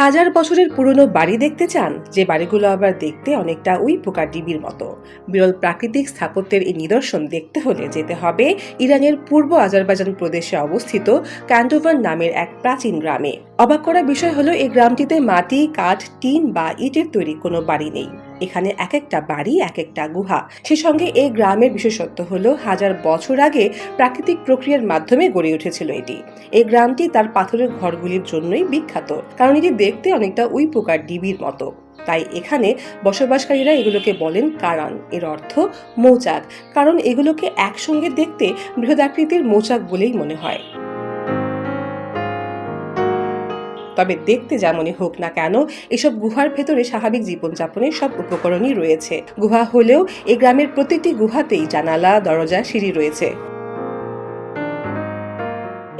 হাজার বছরের পুরনো বাড়ি দেখতে চান? যে বাড়িগুলো আবার দেখতে অনেকটা উই পোকা ডিবির মতো। বিরল প্রাকৃতিক স্থাপত্যের এই নিদর্শন দেখতে হলে যেতে হবে ইরানের পূর্ব আজারবাইজান প্রদেশে অবস্থিত ক্যান্টোভার নামের এক প্রাচীন গ্রামে। অবাক করা বিষয় হলো, এই গ্রামটিতে মাটি, কাঠ, টিন বা ইটের তৈরি কোনো বাড়ি নেই। এখানে এক একটা বাড়ি, এক একটা গুহা। সে সঙ্গে এই গ্রামের বিশেষত্ব হলো, হাজার বছর আগে প্রাকৃতিক প্রক্রিয়ার মাধ্যমে গড়ে উঠেছিল এটি। এই গ্রামটি তার পাথরের ঘরগুলির জন্যই বিখ্যাত, কারণ এটি দেখতে অনেকটা উই পোকার ডিবির মতো। তাই এখানে বসবাসকারীরা এগুলোকে বলেন কারান। এর অর্থ মৌচাক, কারণ এগুলোকে একসঙ্গে দেখতে বৃহদাকৃতির মৌচাক বলেই মনে হয়। তবে দেখতে যেমনই হোক না কেন, এসব গুহার ভেতরে স্বাভাবিক জীবনযাপনের সব উপকরণই রয়েছে। গুহা হলেও এই গ্রামের প্রতিটি গুহাতেই জানালা, দরজা, সিঁড়ি রয়েছে।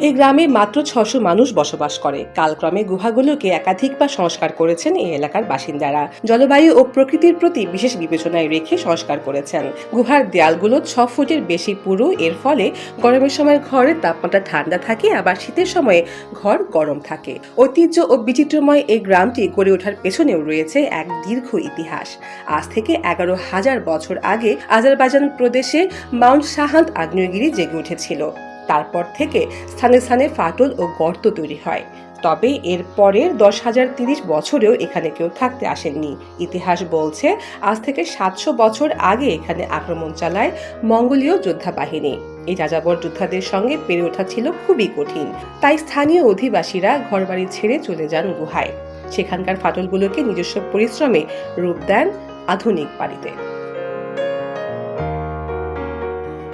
এই গ্রামে মাত্র ছশো মানুষ বসবাস করে। কালক্রমে গুহাগুলোকে একাধিকবার সংস্কার করেছেন এই এলাকার বাসিন্দারা। জলবায়ু ও প্রকৃতির প্রতি বিশেষ বিবেচনায় রেখে সংস্কার করেছেন। গুহার দেয়ালগুলো ছ ফুটের বেশি পুরু, এর ফলে গরমের সময় ঘরের তাপমাত্রা ঠান্ডা থাকে, আবার শীতের সময়ে ঘর গরম থাকে। ঐতিহ্য ও বিচিত্রময় এই গ্রামটি গড়ে ওঠার পেছনেও রয়েছে এক দীর্ঘ ইতিহাস। আজ থেকে এগারো হাজার বছর আগে আজারবাইজান প্রদেশে মাউন্ট শাহান্ত আগ্নেয়গিরি জেগে উঠেছিল। তারপর থেকে স্থানে স্থানে ফাটল ও গর্ত তৈরি হয়। তবে এর পরের দশ হাজার তিরিশ বছরেও এখানে কেউ থাকতে আসেননি। ইতিহাস বলছে, আজ থেকে সাতশো বছর আগে এখানে আক্রমণ চালায় মঙ্গোলীয় যোদ্ধা বাহিনী এই যাযাবর যোদ্ধাদের সঙ্গে পেরে ওঠা ছিল খুবই কঠিন। তাই স্থানীয় অধিবাসীরা ঘরবাড়ি ছেড়ে চলে যান গুহায়। সেখানকার ফাটলগুলোকে নিজস্ব পরিশ্রমে রূপ দেন আধুনিক বাড়িতে।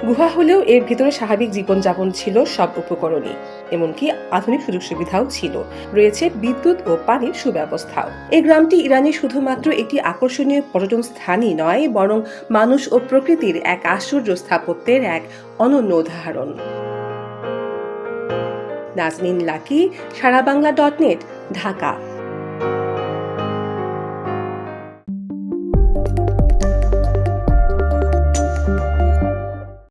গুহা হলেও এর ভিতরে স্বাভাবিক জীবনযাপন ছিল সব উপকরণই, এমনকি আধুনিক সুযোগ সুবিধাও ছিল। রয়েছে বিদ্যুৎ ও পানির সুব্যবস্থাও। এই গ্রামটি ইরানে শুধুমাত্র একটি আকর্ষণীয় পর্যটন স্থানই নয়, বরং মানুষ ও প্রকৃতির এক আশ্চর্য স্থাপত্যের এক অনন্য উদাহরণ। Nazmin Lucky Sara Bangla dot net, Dhaka.